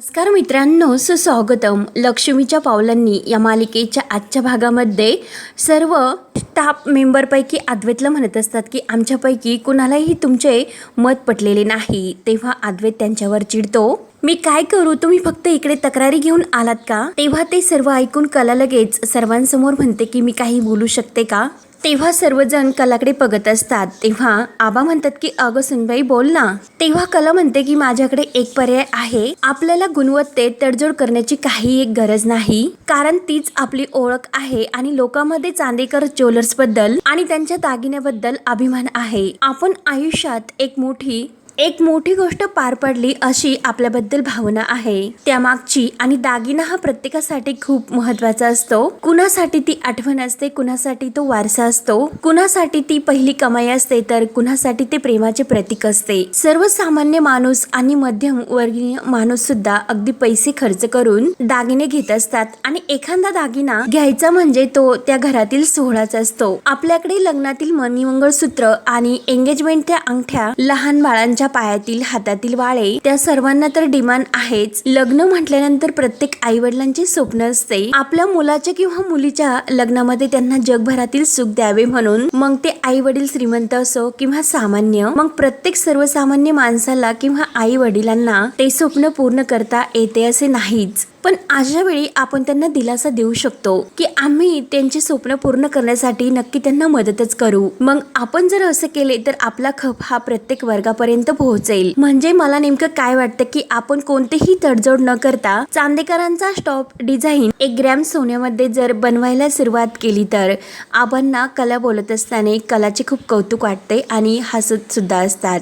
नमस्कार मित्रांनो सुस्वागतम. लक्ष्मीच्या पावलांनी या मालिकेच्या आजच्या भागामध्ये सर्व स्टाफ मेंबरपैकी अद्वैतला म्हणत असतात की आमच्यापैकी कुणालाही तुमचे मत पटलेले नाही. तेव्हा अद्वैत त्यांच्यावर चिडतो. मी काय करू? तुम्ही फक्त इकडे तक्रारी घेऊन आलात का? तेव्हा ते सर्व ऐकून कला लगेच सर्वांसमोर म्हणते की मी काही बोलू शकते का? तेव्हा सर्वजण कलाकडे बघत असतात. तेव्हा आबा म्हणतात की अगं सुनबाई बोल ना. तेव्हा कला म्हणते की माझ्याकडे एक पर्याय आहे. आपल्याला गुणवत्तेत तडजोड करण्याची काही एक गरज नाही. कारण तीच आपली ओळख आहे आणि लोकांमध्ये चांदेकर ज्वेलर्सबद्दल आणि त्यांच्या दागिन्याबद्दल अभिमान आहे. आपण आयुष्यात एक मोठी एक मोठी गोष्ट पार पडली अशी आपल्याबद्दल भावना आहे. त्यामागची आणि दागिना हा प्रत्येकासाठी खूप महत्त्वाचा असतो. कुणासाठी ती आठवण असते कुणासाठी तो वारसा असतो कुणासाठी ती पहिली कमाई असते तर कुणासाठी ते प्रेमाचे प्रतीक असते. सर्वसामान्य माणूस आणि मध्यम वर्गीय माणूस सुद्धा अगदी पैसे खर्च करून दागिने घेत असतात आणि एखादा दागिना घ्यायचा म्हणजे तो त्या घरातील सोहळाच असतो. आपल्याकडे लग्नातील मणी मंगळसूत्र आणि एंगेजमेंटच्या अंगठ्या लहान बाळांच्या पायातील हातातील वाळे त्या सर्वांना तर डिमांड आहेच. लग्न म्हटल्यानंतर प्रत्येक आई वडिलांचे स्वप्न असते. आपल्या मुलाच्या किंवा मुलीच्या लग्नामध्ये त्यांना जगभरातील सुख द्यावे म्हणून मग ते आई वडील श्रीमंत असो किंवा सामान्य मग प्रत्येक सर्वसामान्य माणसाला किंवा आई वडिलांना ते स्वप्न पूर्ण करता येते असे नाहीच. पण अशा वेळी आपण त्यांना दिलासा देऊ शकतो की आम्ही त्यांचे स्वप्न पूर्ण करण्यासाठी नक्की त्यांना मदतच करू. मग आपण जर असं केले तर आपला खप हा प्रत्येक वर्गापर्यंत पोहोचेल. म्हणजे मला नेमकं काय वाटतं की आपण कोणतेही तडजोड न करता चांदेकरांचा स्टॉप डिझाईन एक ग्रॅम सोन्यामध्ये जर बनवायला सुरुवात केली तर आबांना कला बोलत असताना कलाचे खूप कौतुक वाटते आणि हसत सुद्धा असतात.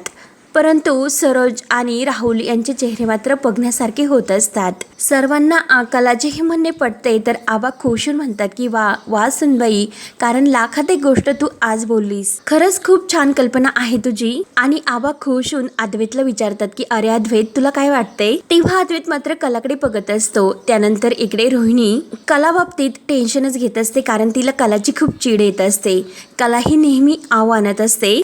परंतु सरोज आणि राहुल यांचे चेहरे मात्र बघण्यासारखे होत असतात. सर्वांना आकालाचे कलाचे हे म्हणणे पटते तर आबा खुशून म्हणतात की वा वा सुनबाई कारण लाखात एक गोष्ट तू आज बोललीस. खरंच खूप छान कल्पना आहे तुझी. आणि आबा खुशून अद्वैतला विचारतात की अरे अद्वैत तुला काय वाटते तेव्हा अद्वैत मात्र कलाकडे बघत असतो. त्यानंतर इकडे रोहिणी कला बाबतीत टेन्शनच घेत असते कारण तिला कलाची खूप चीड येत असते. कला ही नेहमी आव्हानात असते.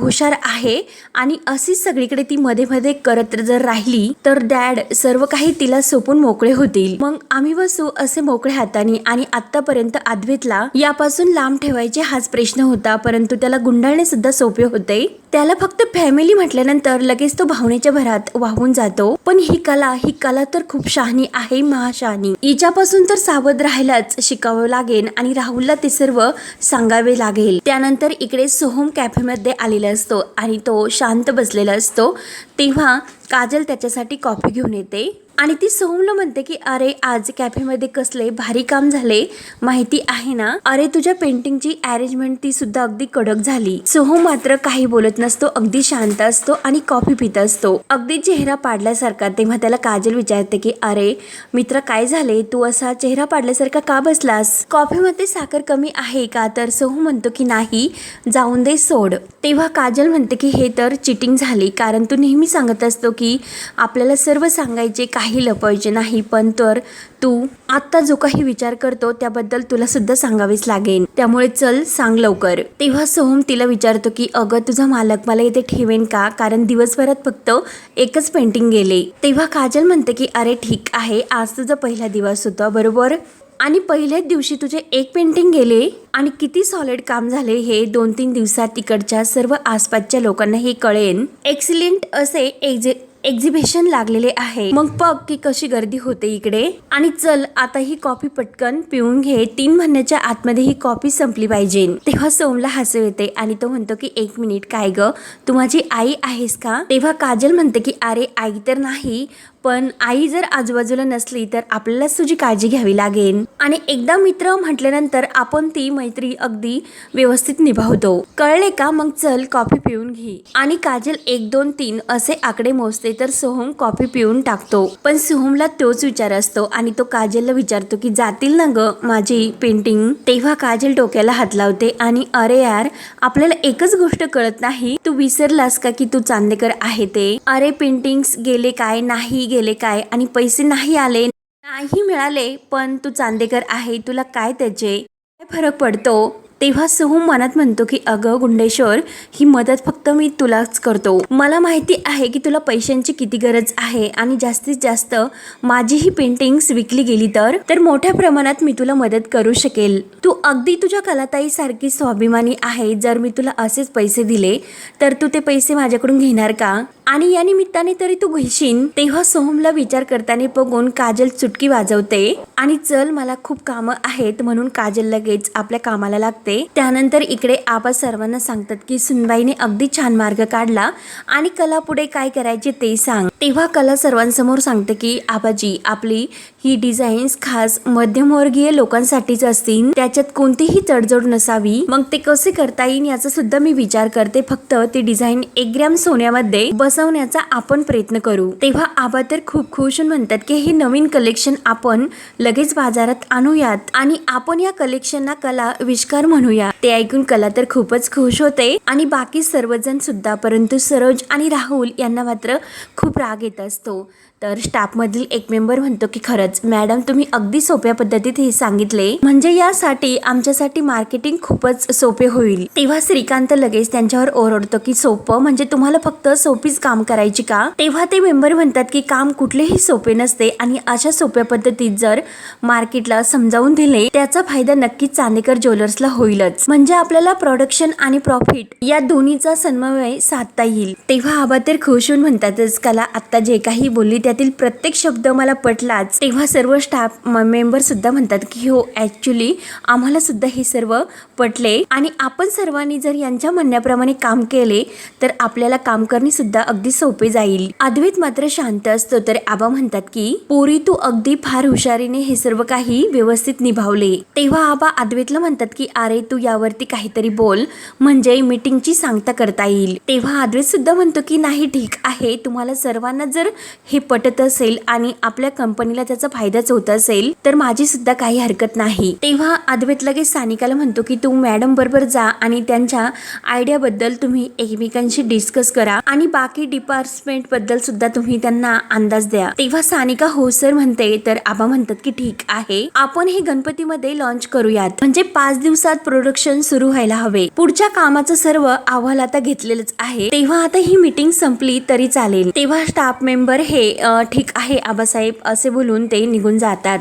हुशार आहे आणि अशीच सगळीकडे ती मध्ये मध्ये करत जर राहिली तर डॅड सर्व काही तिला सोपून मोकळे होतील. मग आम्ही बसू असे मोकळे हाताने आणि आतापर्यंत अद्वैतला यापासून लांब ठेवायचे हाच प्रश्न होता परंतु त्याला गुंडाळणे सुद्धा सोपे होते. त्याला फक्त फॅमिली म्हटल्यानंतर लगेच तो भावनेच्या भरात वाहून जातो. पण ही कला ही कला तर खूप शहाणी आहे महाशहाणी. हिच्यापासून तर सावध राहायलाच शिकावं लागेल आणि राहुलला ते सर्व सांगावे लागेल. त्यानंतर इकडे सोहम कॅफेमध्ये आलेला असतो आणि तो शांत बसलेला असतो तेव्हा काजल त्याच्यासाठी कॉफी घेऊन येते. आणि ती सोहमला म्हणते की अरे आज कॅफेमध्ये कसले भारी काम झाले माहिती आहे ना? अरे तुझ्या पेंटिंगची अरेंजमेंट ती सुद्धा अगदी कडक झाली. सोहम मात्र काही बोलत नसतो अगदी शांत असतो आणि कॉफी पित असतो. अगदी चेहरा पाडल्यासारखा तेव्हा त्याला काजल विचारते की अरे मित्र काय झाले? तू असा चेहरा पाडल्यासारखा का बसलास? कॉफीमध्ये साखर कमी आहे का? तर सोहम म्हणतो की नाही जाऊन दे सोड. तेव्हा काजल म्हणते की हे तर चिटिंग झाली कारण तू नेहमी सांगत असतो की आपल्याला सर्व सांगायचे काही लपवायचे नाही पण तर तू आत्ता जो काही विचार करतो त्याबद्दल तुला सुद्धा सांगावीच लागेल त्यामुळे चल सांग लवकर. तेव्हा सोहम तिला विचारतो की अगं तुझा मालक मला इथे ठेवेन का? कारण दिवसभरात फक्त एकच पेंटिंग गेले. तेव्हा काजल म्हणते की अरे ठीक आहे. आज तुझा पहिला दिवस होता बरोबर? आणि पहिल्याच दिवशी तुझे एक पेंटिंग गेले? आणि किती सॉलिड काम झाले हे दोन तीन दिवसात तिकडच्या सर्व आसपासच्या लोकांना हे कळेन. एक्सिलेंट असे एक्झे एक्झिबिशन लागलेले आहे. मग बघ की कशी गर्दी होते इकडे. आणि चल आता ही कॉफी पटकन पिऊन घे. तीन महिन्याच्या आतमध्ये ही कॉफी संपली पाहिजे. तेव्हा सोमला हसू येते आणि तो म्हणतो की एक मिनिट काय ग? तू माझी आई आहेस का? तेव्हा काजल म्हणते की अरे आई तर नाही पण आई जर आजूबाजूला नसली तर आपल्यालाच तुझी काळजी घ्यावी लागेल. आणि एकदा मित्र म्हटल्यानंतर आपण ती मैत्री अगदी व्यवस्थित निभावतो. कळले का? मग चल कॉफी पिऊन घे. आणि काजल एक दोन तीन असे आकडे मोजते तर सोहम कॉफी पिऊन टाकतो. पण सोहमला तोच विचार असतो आणि तो काजलला विचारतो की जातील ना ग माझी पेंटिंग तेव्हा काजल डोक्याला हात लावते आणि अरे यार आपल्याला एकच गोष्ट कळत नाही. तू विसरलास का की तू चांदेकर आहे ते? अरे पेंटिंग्स गेले काय? नाही गेले काय? आणि पैसे नाही आले नाही मिळाले पण तू चांदेकर आहे तुला काय त्याचे? काय फरक पडतो? तेव्हा सोहम मनात म्हणतो की अगं गुंडेश्वर ही मदत फक्त मी तुलाच करतो. मला माहिती आहे की तुला पैशांची किती गरज आहे आणि जास्तीत जास्त माझी ही पेंटिंग्स विकली गेली तर? तर मोठ्या प्रमाणात मी तुला मदत करू शकेल. तू अगदी तुझ्या कलाताईसारखी स्वाभिमानी आहे जर मी तुला असेच पैसे दिले तर तू ते पैसे माझ्याकडून घेणार का? आणि या निमित्ताने तरी तू घेशील तेव्हा सोहमला विचार करताना बघून काजल चुटकी वाजवते. आणि चल मला खूप कामं आहेत म्हणून काजल लगेच आपल्या कामाला लागते. त्यानंतर इकडे आबा सर्वांना सांगतात की सुनबाईने अगदी छान मार्ग काढला. आणि कला पुढे काय करायचे ते सांग. तेव्हा कला सर्वांसमोर सांगते की आबाजी आपली ही डिझाईन्स खास मध्यमवर्गीय लोकांसाठीच असतील. त्याच्यात कोणतीही तडजोड नसावी. मग ते कसे करता येईल याचा सुद्धा मी विचार करते. फक्त ती डिझाईन एक ग्रॅम सोन्यामध्ये बसवण्याचा आपण प्रयत्न करू. तेव्हा आबा तर खूप खुश होऊन म्हणतात की हे नवीन कलेक्शन आपण लगेच बाजारात आणूयात आणि आपण या कलेक्शनना कला विष्कार म्हणूया. ते ऐकून कला तर खूपच खुश होते आणि बाकी सर्वजण सुद्धा परंतु सरोज आणि राहुल यांना मात्र खूप राग येत असतो. तर स्टाफमधील एक मेंबर म्हणतो की खरंच मॅडम तुम्ही अगदी सोप्या पद्धतीत हे सांगितले. म्हणजे यासाठी आमच्यासाठी मार्केटिंग खूपच सोपे होईल. तेव्हा श्रीकांत लगेच त्यांच्यावर ओरडतो की सोपं? म्हणजे तुम्हाला फक्त सोपीच काम करायची का? तेव्हा ते मेंबर म्हणतात की काम कुठलेही सोपे नसते आणि अशा सोप्या पद्धतीत जर मार्केटला समजावून दिले त्याचा फायदा नक्कीच चांदेकर ज्वेलर्सला होईलच. म्हणजे आपल्याला प्रोडक्शन आणि प्रॉफिट या दोन्हीचा समन्वय साधता येईल. तेव्हा आबा तर खुश होऊन म्हणतातच कला आता जे काही बोलली त्यातील प्रत्येक शब्द मला पटलाच. तेव्हा सर्व स्टाफ मेंबर सुद्धा म्हणतात की हो ॲक्च्युली आम्हाला सुद्धा हे सर्व पटले. आणि आपण सर्वांनी जर यांच्या म्हणण्याप्रमाणे काम केले तर आपल्याला काम करणे सुद्धा अगदी सोपे जाईल. अद्वैत मात्र शांत असतो तर आबा म्हणतात की पोरी तू अगदी फार हुशारीने हे सर्व काही व्यवस्थित निभावले. तेव्हा आबा अद्वैतला म्हणतात की अरे तू यावरती काहीतरी बोल. म्हणजे मीटिंगची सांगता करता येईल. तेव्हा अद्वैत सुद्धा म्हणतो की नाही ठीक आहे. तुम्हाला सर्वांना जर हे पट पटत असेल आणि आपल्या कंपनीला त्याचा फायदाच होत असेल तर माझी सुद्धा काही हरकत नाही. तेव्हा अद्वैत लगेच सानिकाला म्हणतो की तू मॅडम बरोबर जा आणि त्यांच्या आयडिया बद्दल तुम्ही एकमेकांशी डिस्कस करा आणि बाकी डिपार्टमेंटबद्दल सुद्धा तुम्ही त्यांना अंदाज द्या. तेव्हा सानिका हो सर म्हणते. तर आबा म्हणतात की ठीक आहे. आपण हे गणपतीमध्ये लॉन्च करूयात. म्हणजे पाच दिवसात प्रोडक्शन सुरू व्हायला हवे. पुढच्या कामाचं सर्व अहवाल आता घेतलेलंच आहे. तेव्हा आता ही मीटिंग संपली तरी चालेल. तेव्हा स्टाफ मेंबर हे ठीक आहे आबासाहेब असे बोलून ते निघून जातात.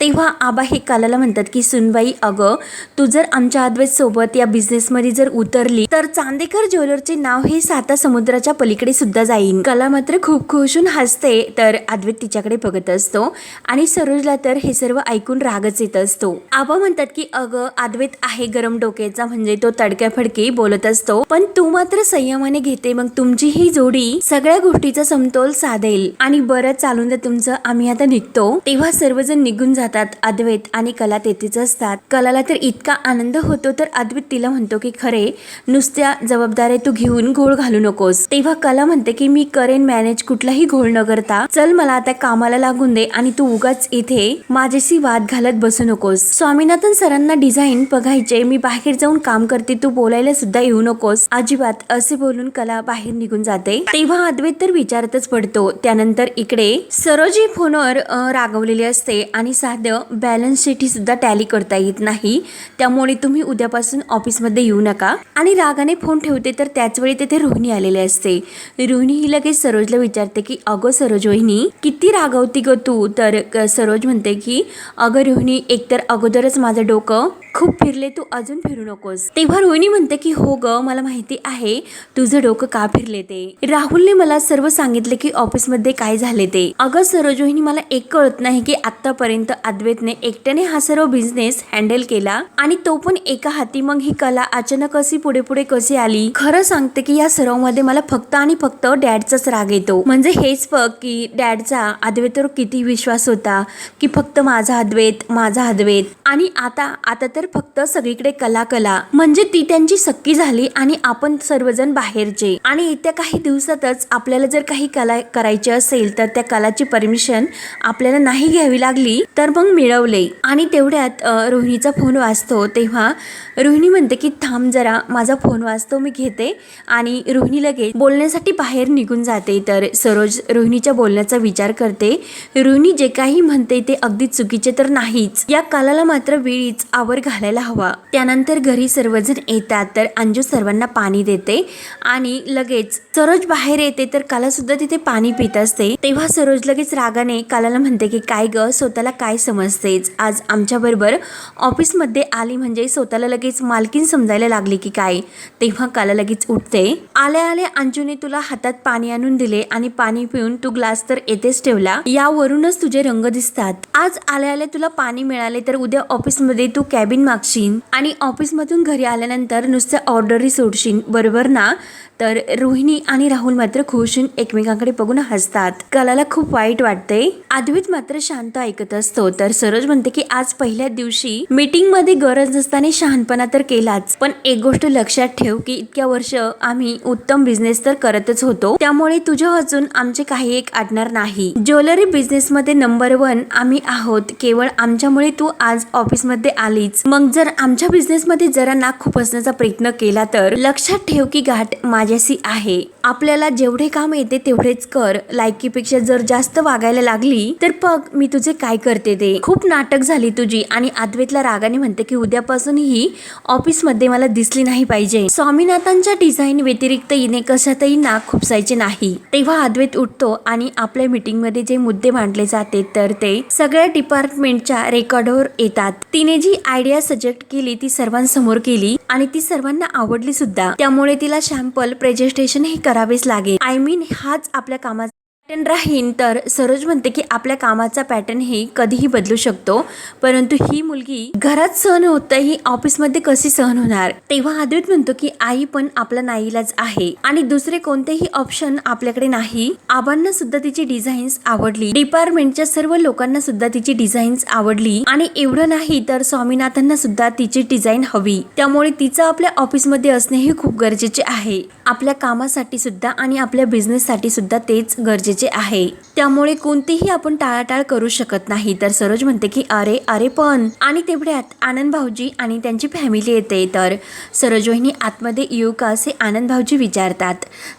तेव्हा आबा हे कालाला म्हणतात की सुनबाई अगं तू जर आमच्या अद्वैत सोबत या बिझनेसमध्ये जर उतरली तर चांदेकर ज्वेलरचे नाव हे साता समुद्राच्या पलीकडे सुद्धा जाईन. कला मात्र खूप खुश होऊन हसते तर अद्वैत तिच्याकडे बघत असतो आणि सरोजला तर हे सर्व ऐकून रागच येत असतो. आबा म्हणतात की अगं अद्वैत आहे गरम डोक्याचा म्हणजे तो तडक्याफडकी बोलत असतो पण तू मात्र संयमाने घेते मग तुमची ही जोडी सगळ्या गोष्टीचा समतोल साधेल. आणि बरं चालून तर तुमचं आम्ही आता निघतो. तेव्हा सर्वजण निघून जातात अद्वैत आणि कला तेथेच असतात. कलाला तर इतका आनंद होतो तर अद्वैत तिला म्हणतो की खरे नुसत्या जबाबदाऱ्या तू घेऊन घोळ घालू नकोस. तेव्हा कला म्हणते की मी करेन मॅनेज कुठलाही घोळ न करता. चल मला आता कामाला लागून दे आणि तू उगाच इथे माझ्याशी वाद घालत बसू नकोस. स्वामीनाथन सरांना डिझाईन बघायचे. मी बाहेर जाऊन काम करते. तू बोलायला सुद्धा येऊ नकोस. अजिबात असे बोलून कला बाहेर निघून जाते. तेव्हा अद्वैत तर विचारतच पडतो. त्यानंतर इकडे सरोजी फोनवर रागवलेली असते आणि साधं बॅलन्स शीट ही सुद्धा टॅली करता येत नाही. त्यामुळे तुम्ही उद्यापासून ऑफिसमध्ये येऊ नका. आणि रागाने फोन ठेवते तर त्याच वेळी तेथे रोहिणी आलेले असते. रोहिणी ही लगेच सरोजला विचारते की अगं सरोज रोहिणी किती रागवती ग तू? तर सरोज म्हणते की अगं रोहिणी एकतर अगोदरच माझं डोकं खूप फिरले तू अजून फिरू नकोस. तेव्हा रोहिणी म्हणते की हो ग मला माहिती आहे तुझं डोकं का फिरले ते? राहुलने मला सर्व सांगितले की ऑफिसमध्ये काय झाले ते? अगं सरोजोहिनी मला एक कळत नाही की आतापर्यंत अद्वैतने एकट्याने हा सर्व बिझनेस हँडल केला आणि तो पण एका हाती. मग ही कला अचानक अशी पुढे पुढे कशी आली? खरं सांगते की या सर्वमध्ये मला फक्त आणि फक्त डॅडचाच राग येतो. म्हणजे हेच बघ की डॅडचा अद्वैतवर किती विश्वास होता की फक्त माझा अद्वैत माझा अद्वैत. आणि आता आता तर फक्त सगळीकडे कला कला. म्हणजे ती त्यांची सक्की झाली आणि आपण सर्वजण बाहेरचे. आणि येत्या काही दिवसातच आपल्याला जर काही कला करायची असेल तर त्या कलाची परमिशन आपल्याला नाही घ्यावी लागली तर मग मिळवले. आणि तेवढ्यात रोहिणीचा फोन वाजतो. तेव्हा रोहिणी म्हणते की थांब जरा माझा फोन वाजतो मी घेते. आणि रोहिणी लगेच बोलण्यासाठी बाहेर निघून जाते. तर सरोज रोहिणीच्या बोलण्याचा विचार करते. रोहिणी जे काही म्हणते ते अगदी चुकीचे तर नाहीच. या कालाला मात्र वेळीच आवर घाल घालायला हवा. त्यानंतर घरी सर्वजण येतात तर अंजू सर्वांना पाणी देते आणि लगेच सरोज बाहेर येते तर काला सुद्धा तिथे पाणी पित असते. तेव्हा सरोज लगेच रागाने कालाला म्हणते की काय ग स्वतःला काय समजतेच आज आमच्या बरोबर ऑफिसमध्ये आली म्हणजे स्वतःला लगेच मालकीन समजायला लागली की काय? तेव्हा काला लगेच उठते. आल्या आल्या अंजूने तुला हातात पाणी आणून दिले आणि पाणी पिऊन तू ग्लास तर येतेच ठेवला. यावरूनच तुझे रंग दिसतात. आज आल्या आल्या तुला पाणी मिळाले तर उद्या ऑफिसमध्ये तू कॅबिन मागशीन आणि ऑफिसमधून घरी आल्यानंतर नुसतं ऑर्डरी सोडशीन. बरोबर ना? तर रोहिणी आणि राहुल मात्र खुशून होऊन एकमेकांकडे बघून हसतात. कलाला खूप वाईट वाटते अद्वैत मात्र शांत ऐकत असतो. तर सरोज म्हणते की आज पहिल्या दिवशी मीटिंगमध्ये गरज नसताना शहाणपणा तर केलाच. पण एक गोष्ट लक्षात ठेव की इतक्या वर्ष आम्ही उत्तम बिझनेस तर करतच होतो. त्यामुळे तुझ्या अजून आमचे काही एक आडणार नाही. ज्वेलरी बिझनेस मध्ये नंबर वन आम्ही आहोत. केवळ आमच्यामुळे तू आज ऑफिसमध्ये आलीच. मग जर आमच्या बिझनेस मध्ये जरा नाक खुपसण्याचा प्रयत्न केला तर? लक्षात ठेव की गाठ माझ्याशी आहे. आपल्याला जेवढे काम येते तेवढेच कर. लायकीपेक्षा जर जास्त वागायला लागली तर बघ मी तुझे काय करते ते. खूप नाटक झाली तुझी आणि अद्वैतला रागाने म्हणते की उद्यापासून ही ऑफिसमध्ये मला दिसली नाही पाहिजे. स्वामीनाथांच्या डिझाईन व्यतिरिक्त हिने कशातही नाक खुपसायचे नाही. तेव्हा अद्वैत उठतो आणि आपल्या मीटिंगमध्ये जे मुद्दे मांडले जाते तर ते सगळ्या डिपार्टमेंटच्या रेकॉर्डवर येतात. तिने जी आयडिया सजेक्ट केली ती सर्वांसमोर केली आणि ती सर्वांना आवडली सुद्धा. त्यामुळे तिला शॅम्पल प्रेझेंटेशन हे करावेच लागेल. आय मीन हाच आपल्या कामाचा पॅटर्न राहीन तर सरोज म्हणते की आपल्या कामाचा पॅटर्न हे कधीही बदलू शकतो. परंतु ही मुलगी घरात सहन होत ही ऑफिसमध्ये कशी सहन होणार? तेव्हा आदित म्हणतो की आई पण आपला नाईलाज आहे. आणि दुसरे कोणतेही ऑप्शन आपल्याकडे नाही. आबांना सुद्धा तिची डिझाईन्स आवडली. डिपार्टमेंटच्या सर्व लोकांना सुद्धा तिची डिझाईन्स आवडली. आणि एवढं नाही तर स्वामीनाथांना सुद्धा तिची डिझाईन हवी. त्यामुळे तिचं आपल्या ऑफिसमध्ये असणे हे खूप गरजेचे आहे. आपल्या कामासाठी सुद्धा आणि आपल्या बिझनेससाठी सुद्धा तेच गरजेचे आहे. त्यामुळे कोणतीही आपण टाळाटाळ करू शकत नाही. तर सरोज म्हणते की अरे अरे पण. आणि तेवढ्यात आनंद भाऊजी आणि त्यांची फॅमिली येते. तर सरोज वहिनी आतमध्ये येऊ का असे आनंद भाऊजी विचारतात.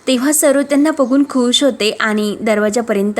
तेव्हा सरोज त्यांना बघून खुश होते आणि दरवाजापर्यंत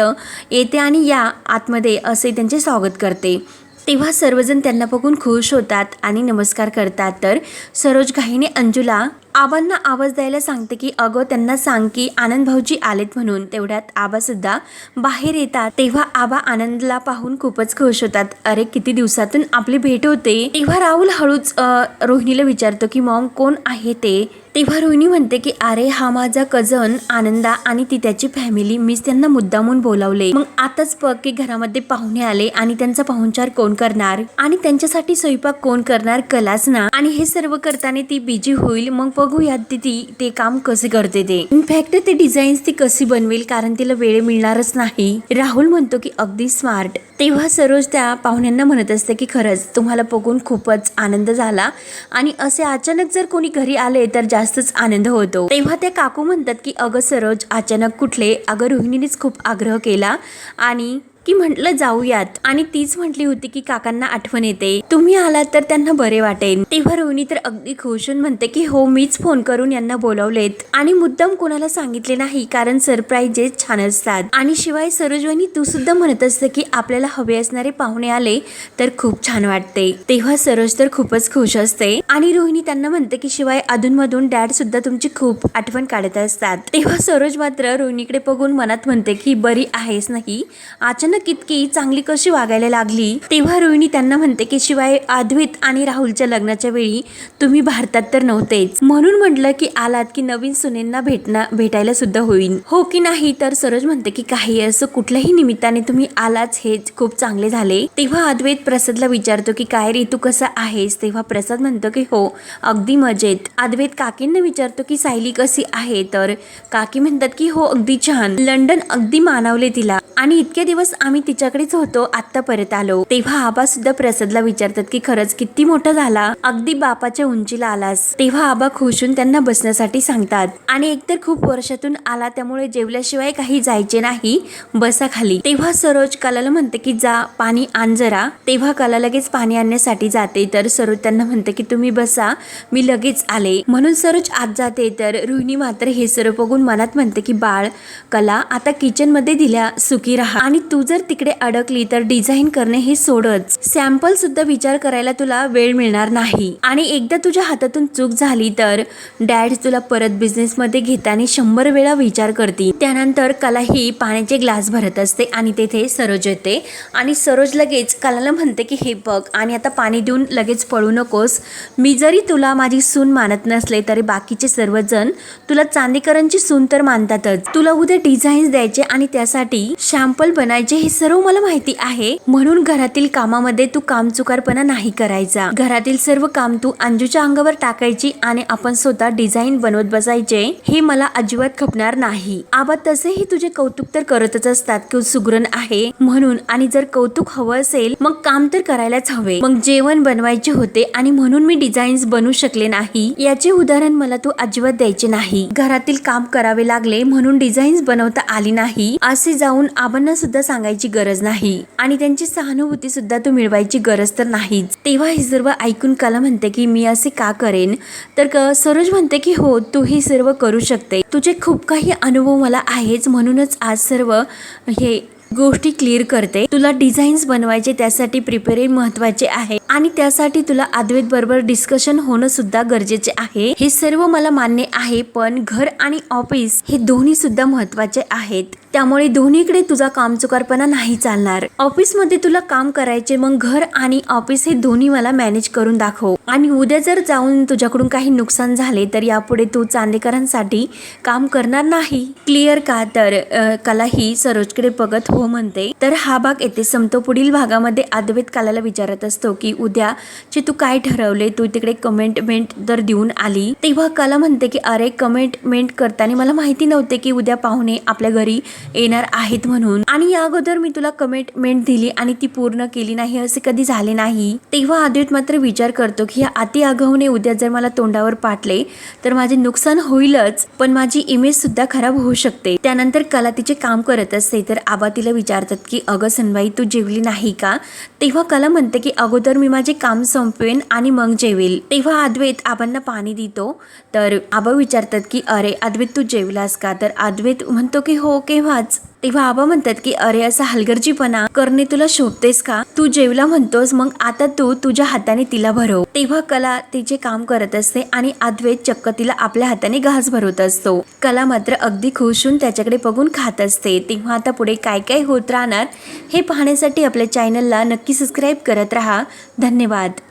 येते आणि या आतमध्ये असे त्यांचे स्वागत करते. तेव्हा सर्वजण त्यांना बघून खुश होतात आणि नमस्कार करतात. तर सरोज घाईने अंजुला आबांना आवाज द्यायला सांगते की अगं त्यांना सांग की आनंद भाऊजी आलेत म्हणून. तेवढ्यात आबासुद्धा बाहेर येतात. तेव्हा आबा आनंदला पाहून खूपच खुश होतात. अरे किती दिवसातून आपली भेट होते. तेव्हा राहुल हळूच रोहिणीला विचारतो की मॉम कोण आहे ते? तेव्हा रोहिणी म्हणते की अरे हा माझा कझन आनंदा आणि ती त्याची फॅमिली मीच त्यांना मुद्दामून बोलावले. मग आताच बघ की घरामध्ये पाहुणे आले आणि त्यांचा पाहुणचार कोण करणार? आणि त्यांच्यासाठी स्वयंपाक कोण करणार? कलाच ना. आणि हे सर्व करताना ती बिजी होईल. मग बघूयात ती ती ते काम कसे करते ते. इनफॅक्ट ते डिझाईन्स ती कशी बनवेल कारण तिला वेळ मिळणारच नाही. राहुल म्हणतो की अगदी स्मार्ट तेव्हा सरोज त्या पाहुण्यांना म्हणत असते की खरंच तुम्हाला बघून खूपच आनंद झाला. आणि असे अचानक जर कोणी घरी आले तर जास्तच आनंद होतो. तेव्हा त्या काकू म्हणतात की अगं सरोज अचानक कुठले? अगं रोहिणीनेच खूप आग्रह केला. आणि की म्हटलं जाऊयात. आणि तीच म्हटली होती की काकांना आठवण येते. तुम्ही आलात तर त्यांना बरे वाटेल. तेव्हा रोहिणी तर अगदी खुश होऊन म्हणते की हो मीच फोन करून यांना बोलावलेत. आणि मुद्दाम कोणाला सांगितले नाही कारण सरप्राईजेस छान असतात. आणि शिवाय सरोजवानी तू सुद्धा म्हणत असते की आपल्याला हवे असणारे पाहुणे आले तर खूप छान वाटते. तेव्हा सरोज तर खूपच खुश असते. आणि रोहिणी त्यांना म्हणते की शिवाय अधूनमधून डॅड सुद्धा तुमची खूप आठवण काढत असतात. तेव्हा सरोज मात्र रोहिणीकडे बघून मनात म्हणते की बरी आहेस नाही. अचानक इतकी चांगली कशी वागायला लागली तेव्हा रोहिणी त्यांना म्हणते की शिवाय अद्वैत आणि राहुलच्या लग्नाच्या वेळी तुम्ही भारतात तर नव्हतेच. म्हणून म्हटलं की आलात की नवीन सुनेंना भेटना भेटायला सुद्धा होईल हो की नाही? तर सरोज म्हणते की काही असं कुठल्याही निमित्ताने तुम्ही आलाच हे खूप चांगले झाले. तेव्हा अद्वैत प्रसादला विचारतो की काय रे तू कसा आहेस? तेव्हा प्रसाद म्हणतो की हो अगदी मजेत. अद्वैत काकींना विचारतो की सायली कशी आहे? तर काकी म्हणतात की हो अगदी छान. लंडन अगदी मानवले तिला आणि इतके दिवस आम्ही तिच्याकडेच होतो आत्ता परत आलो. तेव्हा आबा सुद्धा प्रसादला विचारतात की खरंच किती मोठा झाला? अगदी बापाच्या उंचीला आलास. तेव्हा आबा खुश होऊन त्यांना बसण्यासाठी सांगतात. आणि एकतर खूप वर्षातून आला त्यामुळे जेवल्याशिवाय काही जायचे नाही बसा खाली तेव्हा सरोज कलाला म्हणते की जा पाणी आण जरा. तेव्हा कला लगेच पाणी आणण्यासाठी जाते तर सरोज त्यांना म्हणते की तुम्ही बसा मी लगेच आले. म्हणून सरोज आत जाते तर रोहिणी मात्र हे सर्व बघून मनात म्हणते की बाळ कला आता किचनमध्ये दिल्या सुखी राहा. आणि तू जर तिकडे अडकली तर डिझाईन करणे हे सोडच. सॅम्पल सुद्धा विचार करायला तुला वेळ मिळणार नाही. आणि एकदा तुझ्या हातातून चूक झाली तर डॅड तुला परत बिझनेसमध्ये घेताना शंभर वेळा विचार करतील. त्यानंतर कला ही पाण्याचे ग्लास भरत असते आणि तेथे सरोज येते. आणि सरोज लगेच कलाला म्हणते की हे बघ आणि आता पाणी देऊन लगेच पळू नकोस. मी जरी तुला माझी सून मानत नसले तरी बाकीचे सर्वजण तुला चांदीकरांची सून तर मानतातच. तुला उद्या डिझाईन्स द्यायचे आणि त्यासाठी शॅम्पल बनायचे हे सर्व मला माहिती आहे. म्हणून घरातील कामामध्ये तू कामचुकारपणा नाही करायचा. घरातील सर्व काम तू अंजूच्या अंगावर टाकायची आणि आपण स्वतः डिझाईन बनवत बसायचे हे मला अजिबात खपणार नाही. आबा तसेही तुझे कौतुक तर करतच असतात की सुगरण आहे म्हणून. आणि जर कौतुक हवं असेल मग काम तर करायलाच हवे. मग जेवण बनवायचे होते आणि म्हणून मी डिझाईन्स बनवू शकले नाही. याचे उदाहरण मला तू अजिबात द्यायचे नाही. घरातील काम करावे लागले म्हणून डिझाईन्स बनवता आली नाही. असे जाऊन आबांना सुद्धा सांग सांगायची गरज नाही. आणि त्यांची सहानुभूती सुद्धा तू मिळवायची गरज तर नाहीच. तेव्हा हे सर्व ऐकून कला म्हणते की मी असे का करेन? तर क- सरोज म्हणते की हो तू हे सर्व करू शकते. तुझे खूप काही अनुभव मला आहेच. म्हणूनच आज सर्व हे गोष्टी क्लिअर करते. तुला डिझाईन्स बनवायचे त्यासाठी प्रिपेरिंग महत्त्वाचे आहे. आणि त्यासाठी तुला अद्वैत बरोबर डिस्कशन होणं सुद्धा गरजेचे आहे. हे सर्व मला मान्य आहे पण घर आणि ऑफिस हे दोन्ही सुद्धा महत्त्वाचे आहेत. त्यामुळे दोन्हीकडे तुझा कामचुकारपणा नाही चालणार. ऑफिसमध्ये तुला काम करायचे मग घर आणि ऑफिस हे दोन्ही मला मॅनेज करून दाखव. आणि उद्या जर जाऊन तुझ्याकडून काही नुकसान झाले तर यापुढे तू चांदेकरांसाठी काम करणार नाही. क्लिअर का? तर कला ही सरोजकडे बघत हो म्हणते. तर हा भाग येथे संपतो. पुढील भागामध्ये अद्वैत कलाला विचारत असतो की उद्याचे तू काय ठरवले तू तिकडे कमेंटमेंट जर देऊन आली तेव्हा कला म्हणते की अरे कमेंटमेंट करताना मला माहिती नव्हते की उद्या पाहुणे आपल्या घरी येणार आहेत म्हणून. आणि या अगोदर मी तुला कमेंटमेंट दिली आणि ती पूर्ण केली नाही असे कधी झाले नाही. तेव्हा अद्वैत मात्र विचार करतो की या अति आगाऊने उद्या जर मला तोंडावर पाटले तर माझे नुकसान होईलच पण माझी इमेज सुद्धा खराब होऊ शकते. त्यानंतर कला तिचे काम करत असते तर आबा तिला विचारतात की अगं सनबाई तू जेवली नाही का? तेव्हा कला म्हणते की अगोदर मी माझे काम संपवेन आणि मग जेवेल. तेव्हा अद्वैत आबांना पाणी देतो. तर आबा विचारतात की अरे अद्वैत तू जेवलास का? तर अद्वैत म्हणतो की हो केव्हाच. तेव्हा आबा म्हणतात की अरे असा हलगर्जीपणा करणे तुला शोभतेस का? तू जेवला म्हणतोस मग आता तू तुझ्या हाताने तिला भरव. तेव्हा कला तिचे काम करत असते आणि अद्वैत चक्क तिला आपल्या हाताने घास भरवत असतो. कला मात्र अगदी खुश होऊन त्याच्याकडे बघून खात असते. तेव्हा आता पुढे काय काय होत राहणार हे पाहण्यासाठी आपल्या चॅनलला नक्की सबस्क्राईब करत राहा. धन्यवाद.